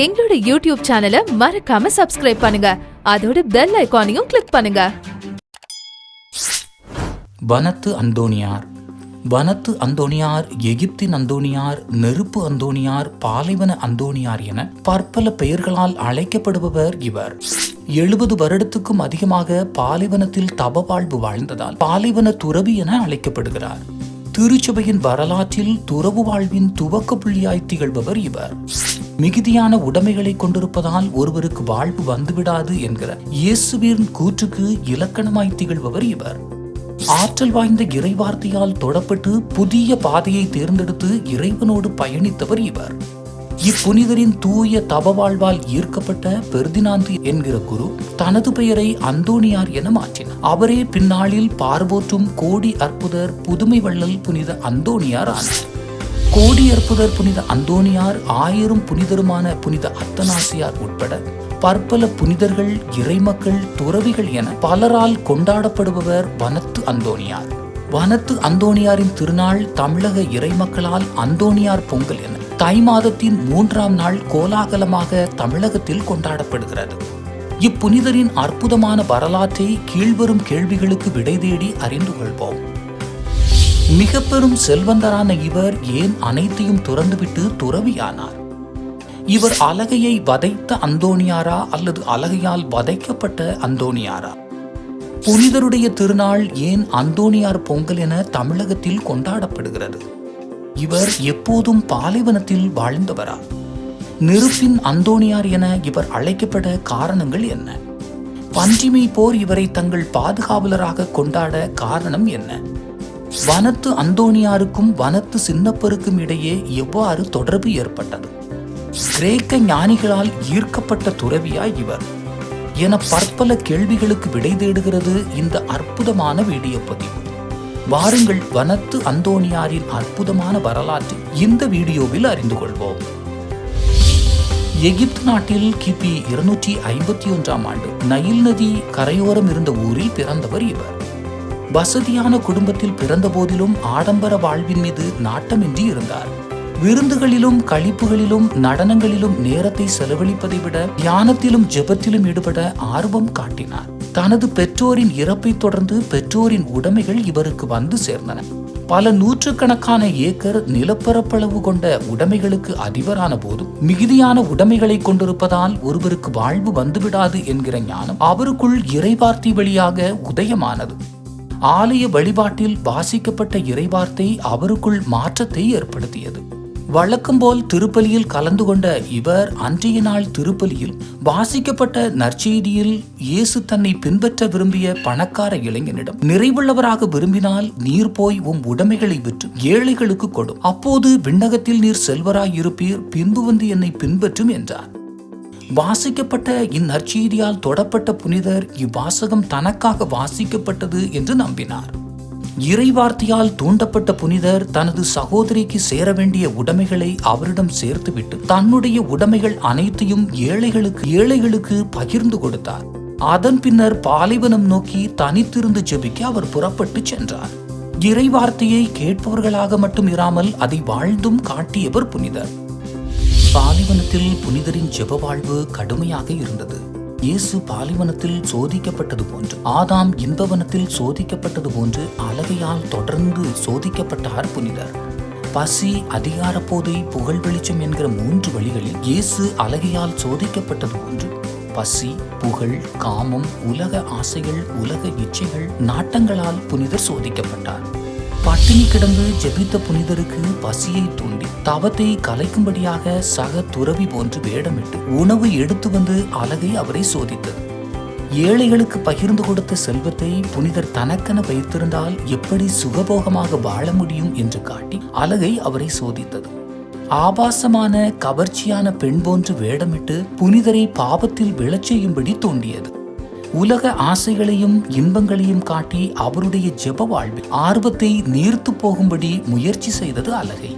எங்களோட யூடியூப் சேனலை மறக்காம சப்ஸ்கிரைப் பண்ணுங்க. அதோட பெல் ஐக்கானையும் கிளிக் பண்ணுங்க. வனத்து அந்தோனியார் வனத்து அந்தோனியார் எகிப்தின் அந்தோனியார் நெருப்பு அந்தோனியார் பாலைவன அந்தோனியார் என பற்பல பெயர்களால் அழைக்கப்படுபவர் இவர். எழுபது வருடத்துக்கும் அதிகமாக பாலைவனத்தில் தப வாழ்வு வாழ்ந்ததால் பாலைவன துறவி என அழைக்கப்படுகிறார். திருச்சபையின் வரலாற்றில் துறவு வாழ்வின் துவக்க புள்ளியாய் திகழ்பவர் இவர். மிகுதியான உடைமைகளை கொண்டிருப்பதால் ஒருவருக்கு வாழ்வு வந்துவிடாது என்கிற இயேசுவின் கூற்றுக்கு இலக்கணமாய் திகழ்பவர் இவர். ஆற்றல் வாய்ந்த இறைவார்த்தையால் தொடப்பட்டு புதிய பாதையை தேர்ந்தெடுத்து இறைவனோடு பயணித்தவர் இவர். இப்புனிதரின் தூய தப வாழ்வால் ஈர்க்கப்பட்ட பெர்தினாந்து என்கிற குரு தனது பெயரை அந்தோணியார் என மாற்றினார். அவரே பின்னாளில் பார்வோற்றும் கோடி அற்புதர் புதுமை வள்ளல் புனித அந்தோணியார் ஆனார் கோடியற்புதர் புனித அந்தோனியார் ஆயிரம் புனிதருமான புனித அத்தனாசியார் உட்பட பற்பல புனிதர்கள் இறைமக்கள் துறவிகள் என பலரால் கொண்டாடப்படுபவர் வனத்து அந்தோனியார் வனத்து அந்தோனியாரின் திருநாள் தமிழக இறைமக்களால் அந்தோனியார் பொங்கல் என தை மாதத்தின் மூன்றாம் நாள் கோலாகலமாக தமிழகத்தில் கொண்டாடப்படுகிறது. இப்புனிதரின் அற்புதமான வரலாற்றை கீழ்வரும் கேள்விகளுக்கு விடை தேடி அறிந்து கொள்வோம். மிக பெரும் செல்வந்தரான இவர் ஏன் அனைத்தையும் துறந்துவிட்டு துறவியானார்? இவர் அலகையை வதைத்த அந்தோணியாரா அல்லது அலகையால் வதைக்கப்பட்ட அந்தோணியாரா? புனிதருடைய திருநாள் ஏன் அந்தோணியார் பொங்கல் என தமிழகத்தில் கொண்டாடப்படுகிறது? இவர் எப்போதும் பாலைவனத்தில் வாழ்ந்தவரா? நெருப்பின் அந்தோணியார் என இவர் அழைக்கப்பட காரணங்கள் என்ன? பஞ்சிமை போர் இவரை தங்கள் பாதுகாவலராக கொண்டாட காரணம் என்ன? வனத்து அந்தோனியாருக்கும் வனத்து சின்னப்பருக்கும் இடையே எவ்வாறு தொடர்பு ஏற்பட்டது? கிரேக்க ஞானிகளால் ஈர்க்கப்பட்ட துறவியாய் இவர். என பற்பல கேள்விகளுக்கு விடை தேடுகிறது இந்த அற்புதமான வீடியோ பதிவு. வாருங்கள் வனத்து அந்தோனியாரின் அற்புதமான வரலாற்றை இந்த வீடியோவில் அறிந்து கொள்வோம். எகிப்து நாட்டில் கிபி இருநூற்றி ஐம்பத்தி ஒன்றாம் ஆண்டு நயில் நதி கரையோரம் இருந்த ஊரில் பிறந்தவர் இவர். வசதியான குடும்பத்தில் பிறந்த போதிலும் ஆடம்பர வாழ்வின் மீது நாட்டமின்றி இருந்தார். விருந்துகளிலும் கழிப்புகளிலும் நடனங்களிலும் நேரத்தை செலவழிப்பதை விட தியானத்திலும் ஜெபத்திலும் ஈடுபட ஆர்வம் காட்டினார். தனது பெற்றோரின் இறப்பை தொடர்ந்து பெற்றோரின் உடைமைகள் இவருக்கு வந்து சேர்ந்தன. பல நூற்றுக்கணக்கான ஏக்கர் நிலப்பரப்பளவு கொண்ட உடைமைகளுக்கு அதிபரான போதும் மிகுதியான உடைமைகளை கொண்டிருப்பதால் ஒருவருக்கு வாழ்வு வந்துவிடாது என்கிற ஞானம் அவருக்குள் இறைவார்த்தை வழியாக உதயமானது. ஆலய வழிபாட்டில் வாசிக்கப்பட்ட இறைவார்த்தை அவருக்குள் மாற்றத்தை ஏற்படுத்தியது. வழக்கம்போல் திருப்பலியில் கலந்து கொண்ட இவர் அன்றைய நாள் திருப்பலியில் வாசிக்கப்பட்ட நற்செய்தியில் இயேசு தன்னை பின்பற்ற விரும்பிய பணக்கார இளைஞனிடம் நிறைவுள்ளவராக விரும்பினால் நீர் போய் உம் உடைமைகளை விற்று ஏழைகளுக்கு கொடும் அப்போது விண்ணகத்தில் நீர் செல்வராய் இருப்பீர் பின்பு வந்து என்னை பின்பற்றும் என்றார். வாசிக்கப்பட்ட இந்நற்செய்தியால் தொடப்பட்ட புனிதர் இவ்வாசகம் தனக்காக வாசிக்கப்பட்டது என்று நம்பினார். இறைவார்த்தையால் தூண்டப்பட்ட புனிதர் தனது சகோதரிக்கு சேர வேண்டிய உடைமைகளை அவரிடம் சேர்த்துவிட்டு தன்னுடைய உடைமைகள் அனைத்தையும் ஏழைகளுக்கு ஏழைகளுக்கு பகிர்ந்து கொடுத்தார். அதன் பின்னர் பாலைவனம் நோக்கி தனித்திருந்து ஜெபிக்க அவர் புறப்பட்டு சென்றார். இறைவார்த்தையை கேட்பவர்களாக மட்டும் இராமல் அதை வாழ்ந்தும் காட்டியவர் புனிதர். பாலிவனத்தில் புனிதரின் ஜெப வாழ்வு கடுமையாக இருந்தது. இயேசு பாலிவனத்தில் சோதிக்கப்பட்டது போன்று ஆதாம் இன்பவனத்தில் சோதிக்கப்பட்டது போன்று அழகையால் தொடர்ந்து சோதிக்கப்பட்டார் புனிதர். பசி அதிகாரப்போதை புகழ் வெளிச்சம் என்கிற மூன்று வழிகளில் இயேசு அழகையால் சோதிக்கப்பட்டது போன்று பசி புகழ் காமம் உலக ஆசைகள் உலக இச்சைகள் நாட்டங்களால் புனிதர் சோதிக்கப்பட்டார். பட்டினி கிடந்து ஜெபித்த புனிதருக்கு பசியை தூண்டி தவத்தை கலைக்கும்படியாக சக துறவி போன்று வேடமிட்டு உணவு எடுத்து வந்து அழகை அவரை சோதித்தது. ஏழைகளுக்கு பகிர்ந்து கொடுத்த செல்வத்தை புனிதர் தனக்கென வைத்திருந்தால் எப்படி சுகபோகமாக வாழ முடியும் என்று காட்டி அழகை அவரை சோதித்தது. ஆபாசமான கவர்ச்சியான பெண் போன்று வேடமிட்டு புனிதரை பாவத்தில் விழச் செய்யும்படி தோண்டியது. உலக ஆசைகளையும் இன்பங்களையும் காட்டி அவருடைய ஜெப வாழ்வில் ஆர்வத்தை நீர்த்து போகும்படி முயற்சி செய்தது அழகை.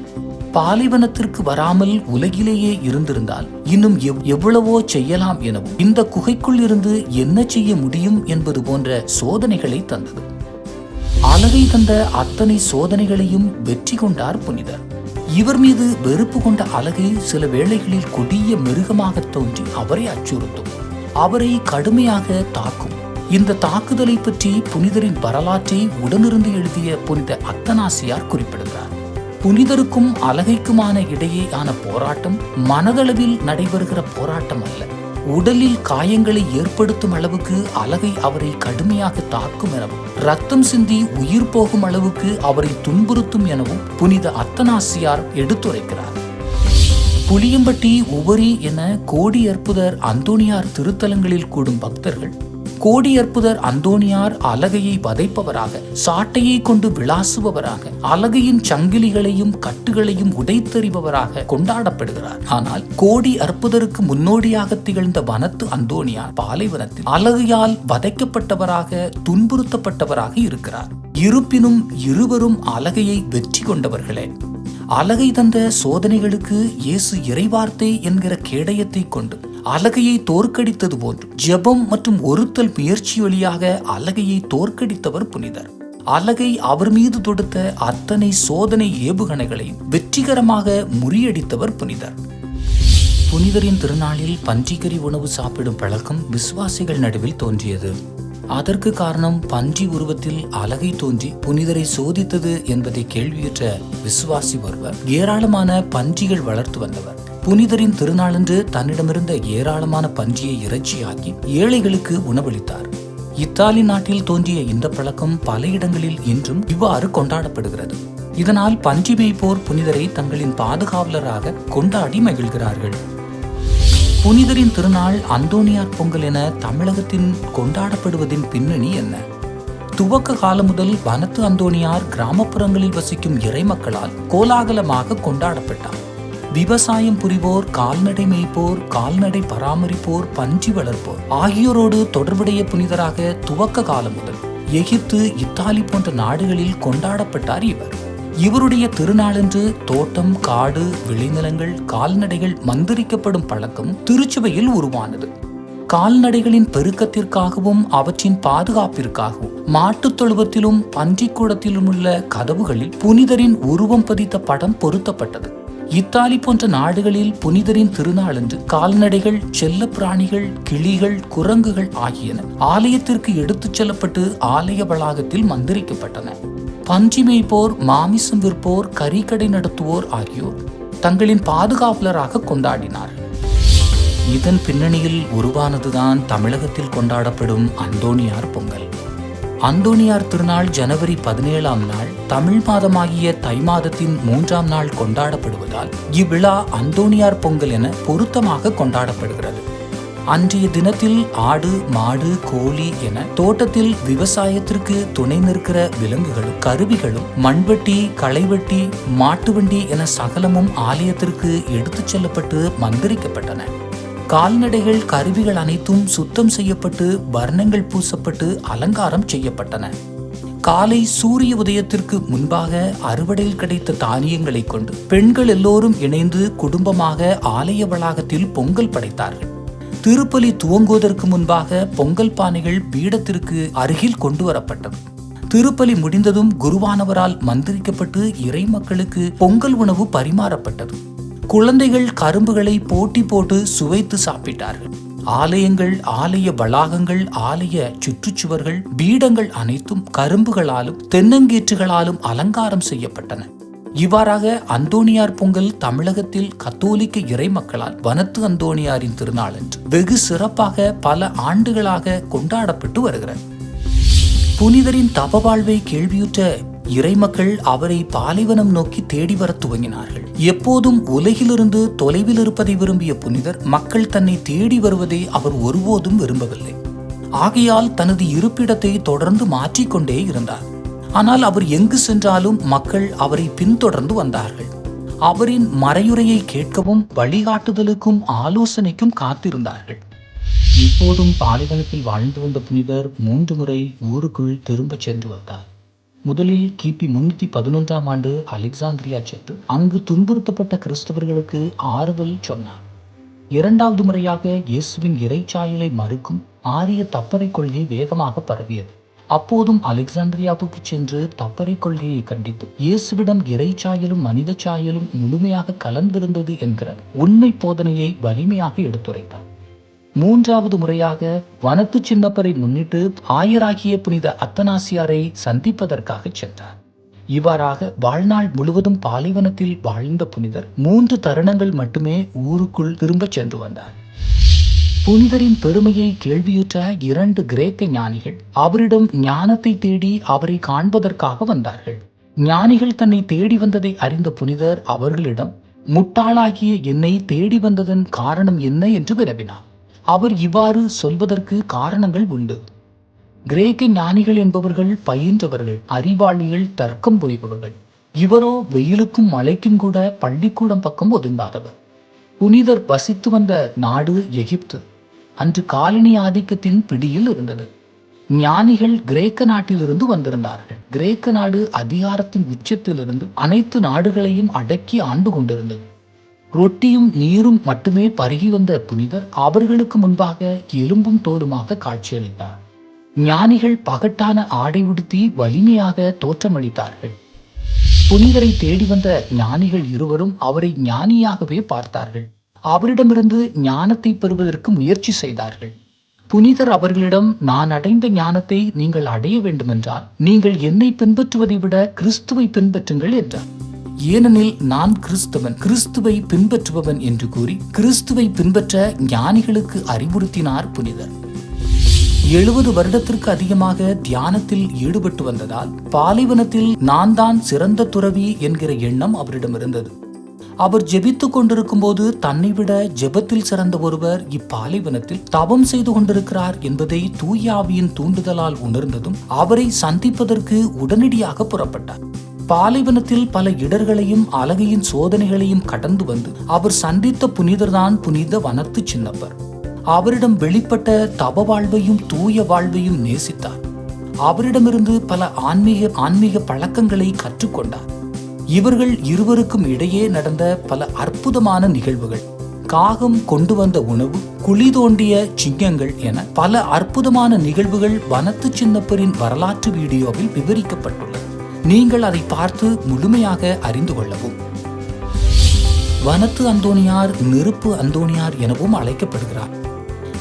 பாலைவனத்திற்கு வராமல் உலகிலேயே இருந்திருந்தால் இன்னும் எவ்- எவ்வளவோ செய்யலாம் எனவும் இந்த குகைக்குள் இருந்து என்ன செய்ய முடியும் என்பது போன்ற சோதனைகளை தந்தது. அழகை தந்த அத்தனை சோதனைகளையும் வெற்றி கொண்டார் புனிதர். இவர் மீது வெறுப்பு கொண்ட அலகை சில வேளைகளில் கொடிய மிருகமாக தோன்றி அவரை அச்சுறுத்தும். அவரை கடுமையாக தாக்கும். இந்த தாக்குதலை பற்றி புனிதரின் வரலாற்றை உடனிருந்து எழுதிய புனித அத்தனாசியார் குறிப்பிடுகிறார். புனிதருக்கும் அலகைக்குமான இடையேயான போராட்டம் மனதளவில் நடைபெறுகிற போராட்டம் அல்ல. உடலில் காயங்களை ஏற்படுத்தும் அளவுக்கு அலகை அவரை கடுமையாக தாக்கும் எனவும் ரத்தம் சிந்தி உயிர் போகும் அளவுக்கு அவரை துன்புறுத்தும் எனவும் புனித அத்தனாசியார் எடுத்துரைக்கிறார். புளியம்பட்டி உபரி என கோடி அற்புதர் அந்தோணியார் திருத்தலங்களில் கூடும் பக்தர்கள் கோடி அற்புதர் அந்தோணியார் அலகையை வதைப்பவராக சாட்டையை கொண்டு விளாசுபவராக அலகையின் சங்கிலிகளையும் கட்டுகளையும் உடைத்தெறிபவராக கொண்டாடப்படுகிறார். ஆனால் கோடி அற்புதருக்கு முன்னோடியாக திகழ்ந்த வனத்து அந்தோணியார் பாலைவனத்தில் அலகையால் வதைக்கப்பட்டவராக துன்புறுத்தப்பட்டவராக இருக்கிறார். இருப்பினும் இருவரும் அலகையை வெற்றி கொண்டவர்களே. அலகை தந்த சோதனைகளுக்கு இயேசு இறைவார்த்தை என்கிற கேடயத்தை கொண்டு அலகையை தோற்கடித்தது போன்று ஜெபம் மற்றும் ஒருத்தல் முயற்சி வழியாக அலகையை தோற்கடித்தவர் புனிதர். அலகை அவர் மீது தொடுத்த அத்தனை சோதனை ஏவுகணைகளையும் வெற்றிகரமாக முறியடித்தவர் புனிதர். புனிதரின் திருநாளில் பன்றிக்கறி உணவு சாப்பிடும் பழக்கம் விசுவாசிகள் நடுவில் தோன்றியது. அதற்கு காரணம் பன்றி உருவத்தில் அலகை தோன்றி புனிதரை சோதித்தது என்பதை கேள்வியுற்ற விசுவாசி ஒருவர் ஏராளமான பன்றிகள் வளர்த்து வந்தவர். புனிதரின் திருநாளன்று தன்னிடமிருந்த ஏராளமான பன்றியை இறைச்சியாக்கி ஏழைகளுக்கு உணவளித்தார். இத்தாலி நாட்டில் தோன்றிய இந்த பழக்கம் பல இடங்களில் இன்றும் இவ்வாறு கொண்டாடப்படுகிறது. இதனால் பன்றி மேய்ப்போர் புனிதரை தங்களின் பாதுகாவலராக கொண்டாடி மகிழ்கிறார்கள். புனிதரின் திருநாள் அந்தோனியார் பொங்கல் என தமிழகத்தின் கொண்டாடப்படுவதின் பின்னணி என்ன? துவக்க காலம் முதல் வனத்து அந்தோனியார் கிராமப்புறங்களில் வசிக்கும் இறைமக்களால் கோலாகலமாக கொண்டாடப்பட்டார். விவசாயம் புரிவோர் கால்நடை மேய்ப்போர் கால்நடை பராமரிப்போர் பன்றி வளர்ப்போர் ஆகியோரோடு தொடர்புடைய புனிதராக துவக்க காலம் முதல் எகிப்து இத்தாலி போன்ற நாடுகளில் கொண்டாடப்பட்டார் இவர். இவருடைய திருநாளன்று தோட்டம் காடு விளைநிலங்கள் கால்நடைகள் மந்திரிக்கப்படும் பழக்கம் திருச்சுவையில் உருவானது. கால்நடைகளின் பெருக்கத்திற்காகவும் அவற்றின் பாதுகாப்பிற்காகவும் மாட்டுத் தொழுவத்திலும் பன்றிக்கூடத்திலும் உள்ள கதவுகளில் புனிதரின் உருவம் பதித்த படம் பொருத்தப்பட்டது. இத்தாலி போன்ற நாடுகளில் புனிதரின் திருநாளன்று கால்நடைகள் செல்ல பிராணிகள் கிளிகள் குரங்குகள் ஆகியன ஆலயத்திற்கு எடுத்துச் செல்லப்பட்டு ஆலய வளாகத்தில் மந்திரிக்கப்பட்டன. பன்றி மேய்ப்போர் மாமிசம் விற்போர் கறிக்கடை நடத்துவோர் ஆகியோர் தங்களின் பாதுகாவலராக கொண்டாடினார்கள் இதன் பின்னணியில் உருவானதுதான் தமிழகத்தில் கொண்டாடப்படும் அந்தோணியார் பொங்கல். அந்தோணியார் திருநாள் ஜனவரி பதினேழாம் நாள் தமிழ் மாதமாகிய தை மாதத்தின் மூன்றாம் நாள் கொண்டாடப்படுவதால் இவ்விழா அந்தோணியார் பொங்கல் என பொருத்தமாக கொண்டாடப்படுகிறது. அன்றைய தினத்தில் ஆடு மாடு கோழி என தோட்டத்தில் விவசாயத்திற்கு துணை நிற்கிற விலங்குகளும் கருவிகளும் மண்வெட்டி களைவெட்டி மாட்டு வண்டி என சகலமும் ஆலயத்திற்கு எடுத்துச் செல்லப்பட்டு மந்திரிக்கப்பட்டன. கால்நடைகள் கருவிகள் அனைத்தும் சுத்தம் செய்யப்பட்டு வர்ணங்கள் பூசப்பட்டு அலங்காரம் செய்யப்பட்டன. காலை சூரிய உதயத்திற்கு முன்பாக அறுவடையில் கிடைத்த தானியங்களை கொண்டு பெண்கள் எல்லோரும் இணைந்து குடும்பமாக ஆலய வளாகத்தில் பொங்கல் படைத்தார்கள். திருப்பலி துவங்குவதற்கு முன்பாக பொங்கல் பானைகள் பீடத்திற்கு அருகில் கொண்டு வரப்பட்டது. திருப்பலி முடிந்ததும் குருவானவரால் மந்திரிக்கப்பட்டு இறை மக்களுக்கு பொங்கல் உணவு பரிமாறப்பட்டது. குழந்தைகள் கரும்புகளை போட்டி போட்டு சுவைத்து சாப்பிட்டார்கள். ஆலயங்கள் ஆலய வளாகங்கள் ஆலய சுற்றுச்சுவர்கள் பீடங்கள் அனைத்தும் கரும்புகளாலும் தென்னங்கீற்றுகளாலும் அலங்காரம் செய்யப்பட்டன. இவ்வாறாக அந்தோணியார் பொங்கல் தமிழகத்தில் கத்தோலிக்க இறை மக்களால் வனத்து அந்தோணியாரின் திருநாளன்று வெகு சிறப்பாக பல ஆண்டுகளாக கொண்டாடப்பட்டு வருகிறது. புனிதரின் தப வாழ்வை கேள்வியுற்ற இறைமக்கள் அவரை பாலைவனம் நோக்கி தேடி வர துவங்கினார்கள். எப்போதும் உலகிலிருந்து தொலைவில் இருப்பதை விரும்பிய புனிதர் மக்கள் தன்னை தேடி வருவதை அவர் ஒருபோதும் விரும்பவில்லை. ஆகையால் தனது இருப்பிடத்தை தொடர்ந்து மாற்றிக்கொண்டே இருந்தார். ஆனால் அவர் எங்கு சென்றாலும் மக்கள் அவரை பின்தொடர்ந்து வந்தார்கள். அவரின் மறையுரையை கேட்கவும் வழிகாட்டுதலுக்கும் ஆலோசனைக்கும் காத்திருந்தார்கள். இப்போதும் பாலைவனத்தில் வாழ்ந்து வந்த புனிதர் மூன்று முறை ஊருக்குள் திரும்பச் சென்று வந்தார். முதலில் கிபி முன்னூத்தி பதினொன்றாம் ஆண்டு அலெக்சாந்திரியா சென்று அங்கு துன்புறுத்தப்பட்ட கிறிஸ்தவர்களுக்கு ஆறுதல் சொன்னார். இரண்டாவது முறையாக இயேசுவின் இறைச்சாயலை மறுக்கும் ஆரிய தப்பறை கொள்கை வேகமாக பரவியது. அப்போதும் அலெக்சாந்திரியாவுக்கு சென்று தப்பறை கொள்கையை கண்டித்து இயேசுவிடம் இறைச்சாயலும் மனித சாயலும் முழுமையாக கலந்திருந்தது என்கிற உண்மை போதனையை வலிமையாக எடுத்துரைத்தார். மூன்றாவது முறையாக வனத்து சின்னப்பரை முன்னிட்டு ஆயராகிய புனித அத்தனாசியாரை சந்திப்பதற்காக சென்றார். இவ்வாறாக வாழ்நாள் முழுவதும் பாலைவனத்தில் வாழ்ந்த புனிதர் மூன்று தருணங்கள் மட்டுமே ஊருக்குள் திரும்பச் சென்று வந்தார். புனிதரின் பெருமையை கேள்வியுற்ற இரண்டு கிரேக்க ஞானிகள் அவரிடம் ஞானத்தை தேடி அவரை காண்பதற்காக வந்தார்கள். ஞானிகள் தன்னை தேடி வந்ததை அறிந்த புனிதர் அவர்களிடம் முட்டாளாகிய என்னை தேடி வந்ததன் காரணம் என்ன? என்று வினவினார். அவர் இவ்வாறு சொல்வதற்கு காரணங்கள் உண்டு. கிரேக்க ஞானிகள் என்பவர்கள் பயின்றவர்கள் அறிவாளிகள் தர்க்கம் புரிபவர்கள். இவரோ வெயிலுக்கும் மழைக்கும் கூட பள்ளிக்கூடம் பக்கம் ஒதுங்காதவர். புனிதர் வசித்து வந்த நாடு எகிப்து. அன்று காலனி ஆதிக்கத்தின் பிடியில் இருந்தது. ஞானிகள் கிரேக்க நாட்டிலிருந்து வந்திருந்தார்கள். கிரேக்க நாடு அதிகாரத்தின் உச்சத்திலிருந்து அனைத்து நாடுகளையும் அடக்கி ஆண்டு கொண்டிருந்தது. ரொட்டியும் நீரும் மட்டுமே பருகி வந்த புனிதர் அவர்களுக்கு முன்பாக எலும்பும் தோலுமாக காட்சியளித்தார். ஞானிகள் பகட்டான ஆடை உடுத்தி வலிமையாக தோற்றமளித்தார்கள். புனிதரை தேடி வந்த ஞானிகள் இருவரும் அவரை ஞானியாகவே பார்த்தார்கள். அவரிடமிருந்து ஞானத்தை பெறுவதற்கு முயற்சி செய்தார்கள். புனிதர் அவர்களிடம் நான் அடைந்த ஞானத்தை நீங்கள் அடைய வேண்டுமென்றால் நீங்கள் என்னை பின்பற்றுவதை விட கிறிஸ்துவை பின்பற்றுங்கள் என்றார். ஏனெனில் நான் கிறிஸ்தவன் கிறிஸ்துவை பின்பற்றுபவன் என்று கூறி கிறிஸ்துவை பின்பற்ற ஞானிகளுக்கு அறிவுறுத்தினார் புனிதர். எழுபது வருடத்திற்கு அதிகமாக தியானத்தில் ஈடுபட்டு வந்ததால் பாலைவனத்தில் நான் தான் சிறந்த துறவி என்கிற எண்ணம் அவரிடம் இருந்தது. அவர் ஜெபித்துக் கொண்டிருக்கும் போது தன்னை விட ஜெபத்தில் சிறந்த ஒருவர் இப்பாலைவனத்தில் தவம் செய்து கொண்டிருக்கிறார் என்பதை தூயாவியின் தூண்டுதலால் உணர்ந்ததும் அவரை சந்திப்பதற்கு உடனடியாக புறப்பட்டார். பாலைவனத்தில் பல இடர்களையும் அழகையின் சோதனைகளையும் கடந்து வந்து அவர் சந்தித்த புனிதர்தான் புனித வனத்து சின்னப்பர். அவரிடம் வெளிப்பட்ட தப வாழ்வையும் தூய வாழ்வையும் நேசித்தார். அவரிடமிருந்து பல ஆன்மீக ஆன்மீக பழக்கங்களை கற்றுக்கொண்டார். இவர்கள் இருவருக்கும் இடையே நடந்த பல அற்புதமான நிகழ்வுகள் காகம் கொண்டு வந்த உணவு குழி தோண்டிய சிங்கங்கள் என பல அற்புதமான நிகழ்வுகள் வனத்து சின்னப்பரின் வரலாற்று வீடியோவில் விவரிக்கப்பட்டுள்ளது நீங்கள் அதை பார்த்து முழுமையாக அறிந்து கொள்ளவும். வனத்து அந்தோணியார் நெருப்பு அந்தோணியார் எனவும் அழைக்கப்படுகிறார்.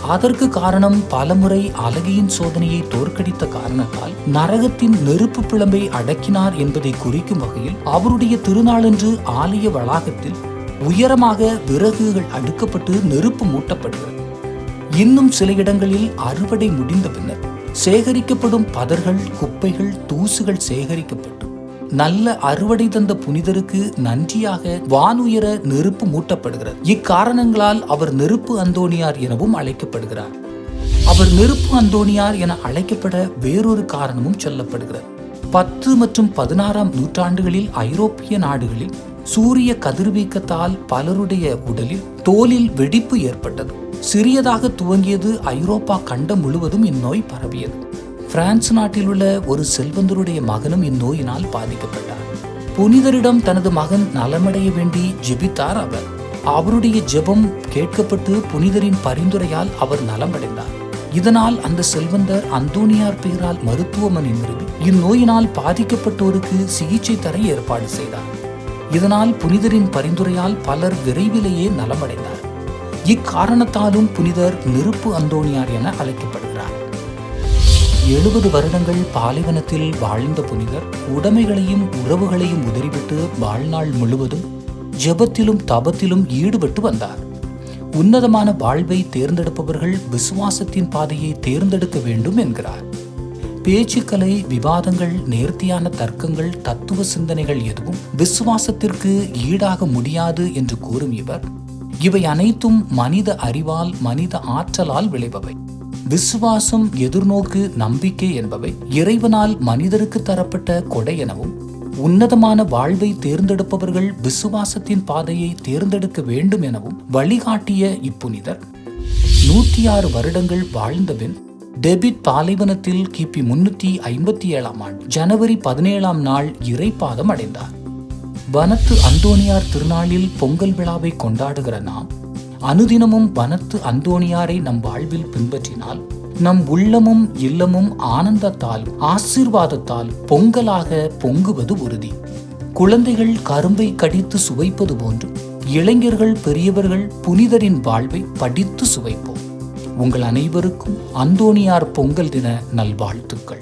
அதற்கு காரணம் பலமுறை அழகியின் சோதனையை தோற்கடித்த காரணத்தால் நரகத்தின் நெருப்பு பிளம்பை அடக்கினார் என்பதை குறிக்கும் வகையில் அவருடைய திருநாளன்று ஆலய வளாகத்தில் உயரமாக விறகுகள் அடுக்கப்பட்டு நெருப்பு மூட்டப்படுகிறது இன்னும் சில இடங்களில் அறுவடை முடிந்த பின்னர் சேகரிக்கப்படும் பதர்கள் குப்பைகள் தூசுகள் சேகரிக்கப்பட்டு நல்ல அறுவடை தந்த புனிதருக்கு நன்றியாக வானுயர நெருப்பு மூட்டப்படுகிறது. இக்காரணங்களால் அவர் நெருப்பு அந்தோணியார் எனவும் அழைக்கப்படுகிறார். அவர் நெருப்பு அந்தோணியார் என அழைக்கப்பட வேறொரு காரணமும் சொல்லப்படுகிறது. பத்து மற்றும் பதினாறாம் நூற்றாண்டுகளில் ஐரோப்பிய நாடுகளில் சூரிய கதிர்வீக்கத்தால் பலருடைய உடலில் தோலில் வெடிப்பு ஏற்பட்டது. சிறியதாக துவங்கியது ஐரோப்பா கண்டம் முழுவதும் இந்நோய் பரவியது. பிரான்ஸ் நாட்டில் உள்ள ஒரு செல்வந்தருடைய மகனும் இந்நோயினால் பாதிக்கப்பட்டார். புனிதரிடம் தனது மகன் நலமடைய வேண்டி ஜெபித்தார் அவர். அவருடைய ஜெபம் கேட்கப்பட்டு புனிதரின் பரிந்துரையால் அவர் நலமடைந்தார். இதனால் அந்த செல்வந்தர் அந்தோனியார் பெயரால் மருத்துவமனை நிறுவி இந்நோயினால் பாதிக்கப்பட்டோருக்கு சிகிச்சை தர ஏற்பாடு செய்தார். இதனால் புனிதரின் பரிந்துரையால் பலர் விரைவிலேயே நலமடைந்தார். இக்காரணத்தாலும் புனிதர் நெருப்பு அந்தோனியார் என அழைக்கப்படுகிறார் எழுபது வருடங்கள் பாலைவனத்தில் வாழ்ந்த புனிதர் உடைமைகளையும் உறவுகளையும் உதறிவிட்டு வாழ்நாள் முழுவதும் ஜெபத்திலும் தபத்திலும் ஈடுபட்டு வந்தார். உன்னதமான வாழ்வை தேர்ந்தெடுப்பவர்கள் விசுவாசத்தின் பாதையை தேர்ந்தெடுக்க வேண்டும் என்கிறார். பேச்சுக்கலை விவாதங்கள் நேர்த்தியான தர்க்கங்கள் தத்துவ சிந்தனைகள் எதுவும் விசுவாசத்திற்கு ஈடாக முடியாது என்று கூறும் இவர் இவை அனைத்தும் மனித அறிவால் மனித ஆற்றலால் விளைபவை. விசுவாசம் எதிர்நோக்கு நம்பிக்கை என்பவை இறைவனால் மனிதருக்கு தரப்பட்ட கொடை எனவும் உன்னதமான வாழ்வை தேர்ந்தெடுப்பவர்கள் விசுவாசத்தின் பாதையை தேர்ந்தெடுக்க வேண்டும் எனவும் வழிகாட்டிய இப்புனிதர். நூற்றி ஆறு வருடங்கள் வாழ்ந்தபின் டெபிட் பாலைவனத்தில் கிபி முன்னூத்தி ஐம்பத்தி ஏழாம் ஆண்டு ஜனவரி பதினேழாம் நாள் இறைப்பாதம் அடைந்தார். வனத்து அந்தோனியார் திருநாளில் பொங்கல் விழாவை கொண்டாடுகிற நாம் அனுதினமும் வனத்து அந்தோணியாரை நம் வாழ்வில் பின்பற்றினால் நம் உள்ளமும் இல்லமும் ஆனந்தத்தால் ஆசீர்வாதத்தால் பொங்கலாக பொங்குவது உறுதி. குழந்தைகள் கரும்பை கடித்து சுவைப்பது போன்று இளைஞர்கள் பெரியவர்கள் புனிதரின் வாழ்வை படித்து சுவைப்போம். உங்கள் அனைவருக்கும் அந்தோணியார் பொங்கல் தின நல்வாழ்த்துக்கள்.